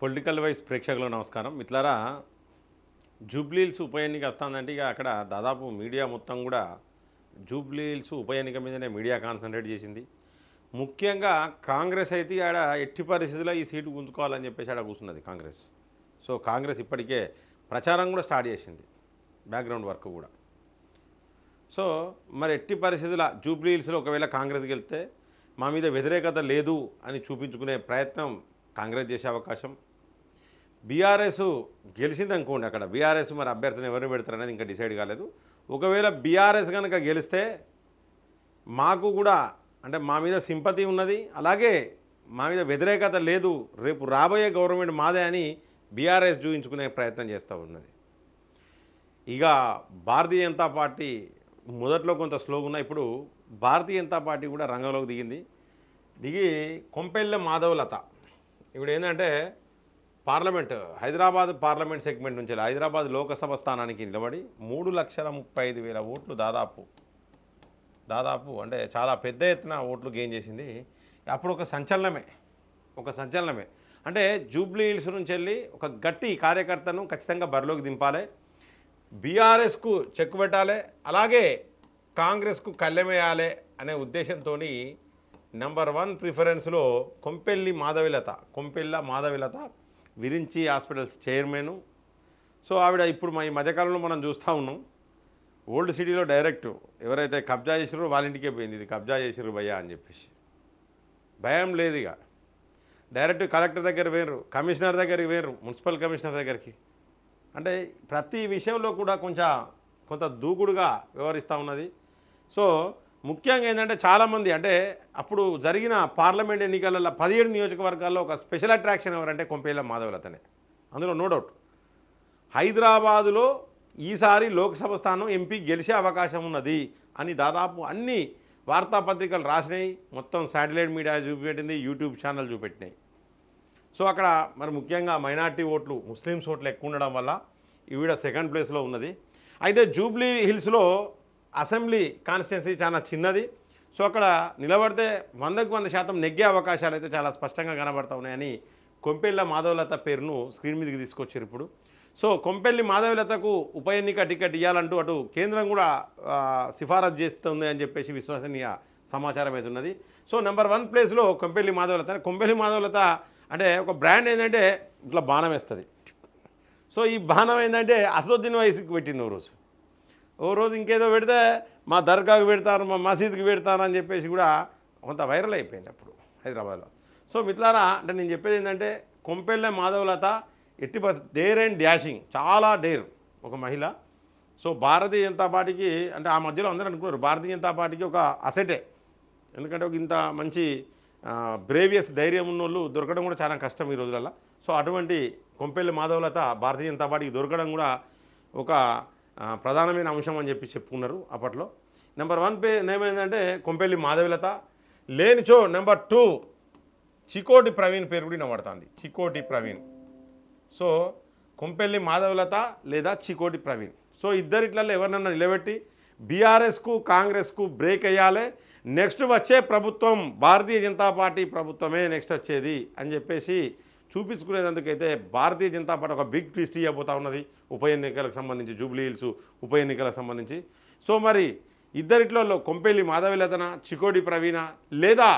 Political vice ప్రేక్షకులు నమస్కారం. మిత్రులారా జూబ్లీహిల్స్ ఉప ఎన్నిక వస్తుందంటే ఇక అక్కడ దాదాపు మీడియా మొత్తం కూడా జూబ్లీహిల్స్ ఉప ఎన్నిక మీదనే మీడియా కాన్సన్ట్రేట్ చేసింది. ముఖ్యంగా కాంగ్రెస్ అయితే ఆడ ఎట్టి పరిస్థితుల్లో ఈ సీటు గుంజుకోవాలని చెప్పేసి ఆడ కూర్చున్నది కాంగ్రెస్. సో కాంగ్రెస్ ఇప్పటికే ప్రచారం కూడా స్టార్ట్ చేసింది బ్యాక్గ్రౌండ్ వర్క్ కూడా. సో మరి ఎట్టి పరిస్థితుల జూబ్లీహిల్స్లో ఒకవేళ కాంగ్రెస్ వెళ్తే మా మీద వ్యతిరేకత లేదు అని చూపించుకునే ప్రయత్నం కాంగ్రెస్ చేసే అవకాశం. బీఆర్ఎస్ గెలిచింది అనుకోండి అక్కడ. బీఆర్ఎస్ మరి అభ్యర్థిని ఎవరిని పెడతారు అనేది ఇంకా డిసైడ్ కాలేదు. ఒకవేళ బీఆర్ఎస్ కనుక గెలిస్తే మాకు కూడా అంటే మా మీద సింపతి ఉన్నది. అలాగే మా మీద వ్యతిరేకత లేదు. రేపు రాబోయే గవర్నమెంట్ మాదే అని బీఆర్ఎస్ చూపించుకునే ప్రయత్నం చేస్తూ ఉన్నది. ఇక భారతీయ జనతా పార్టీ మొదట్లో కొంత స్లోగా ఉన్న ఇప్పుడు భారతీయ జనతా పార్టీ కూడా రంగంలోకి దిగింది. దిగి కొంపెల్లె మాధవలత. ఇప్పుడు ఏంటంటే పార్లమెంట్ హైదరాబాద్ పార్లమెంట్ సెగ్మెంట్ నుంచి హైదరాబాద్ లోకసభ స్థానానికి నిలబడి మూడు లక్షల ముప్పై ఐదు వేల ఓట్లు దాదాపు దాదాపు అంటే చాలా పెద్ద ఎత్తున ఓట్లు గెయిన్ చేసింది. అప్పుడు ఒక సంచలనమే ఒక సంచలనమే. అంటే జూబ్లీ హిల్స్ నుంచి వెళ్ళి ఒక గట్టి కార్యకర్తను ఖచ్చితంగా బరిలోకి దింపాలి. బీఆర్ఎస్కు చెక్ పెట్టాలి అలాగే కాంగ్రెస్కు కళ్ళెమేయాలి అనే ఉద్దేశంతో number one ప్రిఫరెన్స్లో Kompelli Madhavilatha Kompella Madhavilatha Virinchi hospitals chairman. So ఆవిడ ఇప్పుడు మా ఈ మధ్యకాలంలో మనం చూస్తూ ఉన్నాం. ఓల్డ్ సిటీలో డైరెక్ట్ ఎవరైతే కబ్జా చేసిరో వాళ్ళ ఇంటికే పోయింది. ఇది కబ్జా చేసిరు భయ్యా అని చెప్పేసి. భయం లేదు ఇక. డైరెక్ట్ కలెక్టర్ దగ్గర వేరు కమిషనర్ దగ్గరికి వేరు మున్సిపల్ కమిషనర్ దగ్గరికి. అంటే ప్రతి విషయంలో కూడా కొంచెం కొంత దూకుడుగా వ్యవహరిస్తూ ఉన్నది. సో ముఖ్యంగా ఏంటంటే చాలామంది అంటే అప్పుడు జరిగిన పార్లమెంట్ ఎన్నికలలో పదిహేడు నియోజకవర్గాల్లో ఒక స్పెషల్ అట్రాక్షన్ ఎవరంటే కొంపేల మాధవలతనే అందులో నో డౌట్. హైదరాబాదులో ఈసారి లోక్సభ స్థానం ఎంపీ గెలిచే అవకాశం ఉన్నది అని దాదాపు అన్ని వార్తాపత్రికలు రాసినాయి. మొత్తం శాటిలైట్ మీడియా చూపెట్టింది యూట్యూబ్ ఛానల్ చూపెట్టినాయి. సో అక్కడ మరి ముఖ్యంగా మైనార్టీ ఓట్లు ముస్లిమ్స్ ఓట్లు ఎక్కువ ఉండడం వల్ల ఈవిడ సెకండ్ ప్లేస్లో ఉన్నది. అయితే జూబ్లీ హిల్స్లో అసెంబ్లీ కాన్స్టిట్యున్సీ చాలా చిన్నది. సో అక్కడ నిలబడితే వందకు వంద శాతం నెగ్గే అవకాశాలు అయితే చాలా స్పష్టంగా కనబడతా ఉన్నాయని కొంపెల్ల మాధవలత పేరును స్క్రీన్ మీదకి తీసుకొచ్చారు ఇప్పుడు. సో కొంపెల్లి మాధవలతకు ఉప ఎన్నిక టికెట్ ఇవ్వాలంటూ అటు కేంద్రం కూడా సిఫారసు చేస్తుంది అని చెప్పేసి విశ్వసనీయ సమాచారం అయితే ఉన్నది. సో నెంబర్ వన్ ప్లేస్లో కొంపెల్లి మాధవలత కొంపెల్లి మాధవలత అంటే ఒక బ్రాండ్ ఏంటంటే ఇట్లా బాణం వేస్తుంది. సో ఈ బాణం ఏంటంటే అసలుద్దీన్ వయసుకి పెట్టింది రోజు. ఓ రోజు ఇంకేదో పెడితే మా దర్గాకు పెడతారు మా మసీద్కి పెడతారు అని చెప్పేసి కూడా కొంత వైరల్ అయిపోయింది అప్పుడు హైదరాబాద్లో. సో మిత్లారా అంటే నేను చెప్పేది ఏంటంటే కొంపెల్లె మాధవలత ఎట్టి డేర్ అండ్ డాషింగ్ చాలా డేర్ ఒక మహిళ. సో భారతీయ జనతా పార్టీకి అంటే ఆ మధ్యలో అందరూ అనుకున్నారు భారతీయ జనతా పార్టీకి ఒక అసెటే. ఎందుకంటే ఒక ఇంత మంచి బ్రేవియస్ ధైర్యం ఉన్నోళ్ళు దొరకడం కూడా చాలా కష్టం ఈ రోజులలో సో అటువంటి కొంపెల్లి మాధవలత భారతీయ జనతా పార్టీకి దొరకడం కూడా ఒక ప్రధానమైన అంశం అని చెప్పి చెప్పుకున్నారు అప్పట్లో. నెంబర్ వన్ పే నేమ్ ఏంటంటే కొంపెల్లి మాధవిలత. లేనిచో నెంబర్ టూ చికోటి ప్రవీణ్ పేరు కూడా వినబడుతుంది. చికోటి ప్రవీణ్. సో కొంపెల్లి మాధవలత లేదా చికోటి ప్రవీణ్. సో ఇద్దరిట్లలో ఎవరినన్నా నిలబెట్టి బీఆర్ఎస్కు కాంగ్రెస్కు బ్రేక్ అయ్యాలి. నెక్స్ట్ వచ్చే ప్రభుత్వం భారతీయ జనతా పార్టీ ప్రభుత్వమే నెక్స్ట్ వచ్చేది అని చెప్పేసి చూపించుకునేందుకైతే భారతీయ జనతా పార్టీ ఒక బిగ్ ట్విస్ట్ ఇవ్వబోతా ఉన్నది. ఉప ఎన్నికలకు సంబంధించి జూబ్లీ హిల్స్ ఉప ఎన్నికలకు సంబంధించి. సో మరి ఇద్దరిట్లలో కొంపేలి మాధవిలతన చికోడి ప్రవీణ లేదా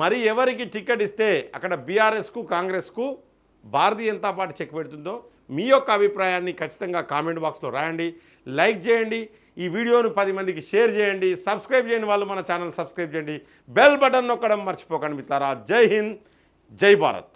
మరి ఎవరికి టికెట్ ఇస్తే అక్కడ బీఆర్ఎస్కు కాంగ్రెస్కు భారతీయ జనతా పార్టీ చెక్ పెడుతుందో మీ యొక్క అభిప్రాయాన్ని ఖచ్చితంగా కామెంట్ బాక్స్లో రాయండి. లైక్ చేయండి. ఈ వీడియోను పది మందికి షేర్ చేయండి. సబ్స్క్రైబ్ చేయని వాళ్ళు మన ఛానల్ సబ్స్క్రైబ్ చేయండి. బెల్ బటన్ నొక్కడం మర్చిపోకండి మిత్రారా జై హింద్. జై భారత్.